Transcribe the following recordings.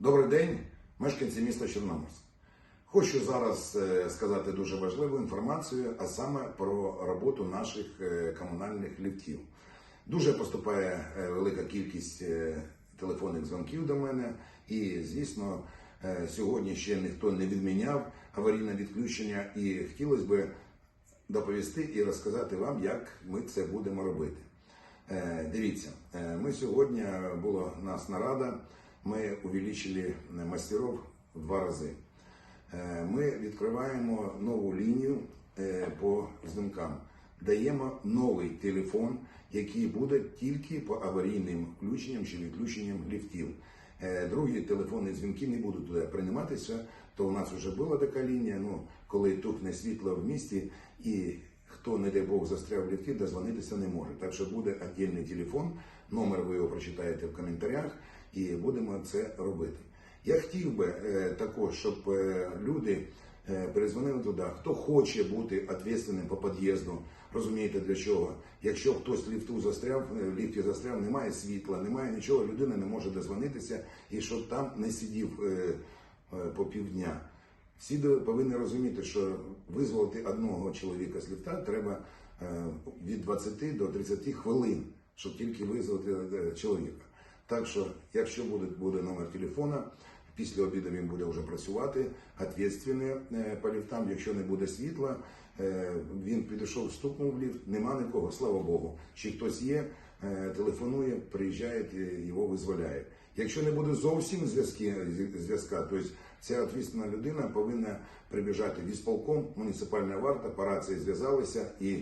Добрий день, мешканці міста Чорноморськ. Хочу зараз е, сказати дуже важливу інформацію, а саме про роботу наших е, комунальних ліфтів. Дуже поступає е, велика кількість телефонних дзвонків до мене, і звісно, сьогодні ще ніхто не відміняв аварійне відключення, і хотілося б доповісти і розказати вам, як ми це будемо робити. Дивіться, ми сьогодні була у нас нарада. Ми увеличили мастеров в два рази. Е, Ми відкриваємо нову лінію е, по дзвінкам. Даємо новий телефон, який буде тільки по аварійним включенням чи відключенням ліфтів. Е, Другі телефонні дзвінки не будуть туди прийматися, то у нас вже була така лінія. Ну, коли тухне світло в місті і хто, не дай Бог, застряв в ліфті, дозвонитися не може. Так що буде віддільний телефон, номер ви його прочитаєте в коментарях, і будемо це робити. Я хотів би е, також, щоб е, люди е, перезвонили туди, хто хоче бути відповідальним по під'їзду, розумієте для чого. Якщо хтось в ліфту застряв, в ліфті застряв, немає світла, немає нічого, людина не може дозвонитися і щоб там не сидів по півдня. Всі повинні розуміти, що визволити одного чоловіка з ліфта треба е, від 20 до 30 хвилин, щоб тільки визволити е, чоловіка. Так що, якщо буде, буде номер телефона, після обіду він буде вже працювати, відповідальний е, по ліфтам. Якщо не буде світла, він підійшов, стукнув в ліфт, нема нікого, слава Богу. Чи хтось є, телефонує, приїжджає, його визволяє. Якщо не буде зовсім зв'язки, зв'язка, тобто ця відповідальна людина повинна прибіжати в ісполком, муніципальна варта, по рації зв'язалися і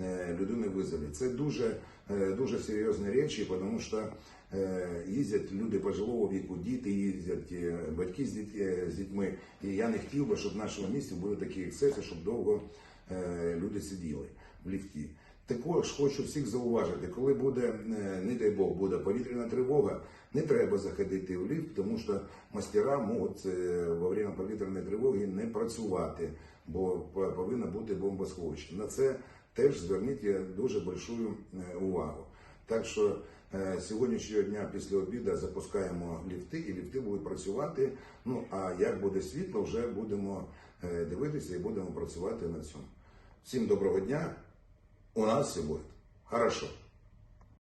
е, людину визвали. Це дуже, е, дуже серйозні речі, тому що е, їздять люди пожилого віку, діти їздять, е, батьки з, діт- е, з дітьми. І я не хотів би, щоб в нашому місті були такі ексцеси, щоб довго е, люди сиділи в ліфті. Також хочу всіх зауважити, коли буде, е, не дай Бог, буде повітряна тривога, не треба заходити в ліфт, тому що мастера можуть е, во время повітряної тривоги не працювати, бо по- повинна бути бомбосховище. На це теж зверніть е, дуже большую увагу. Так що сьогоднішнього дня після обіду запускаємо ліфти, і ліфти будуть працювати. Ну а як буде світло, вже будемо дивитися і будемо працювати на цьому. Всім доброго дня. У нас все будет хорошо.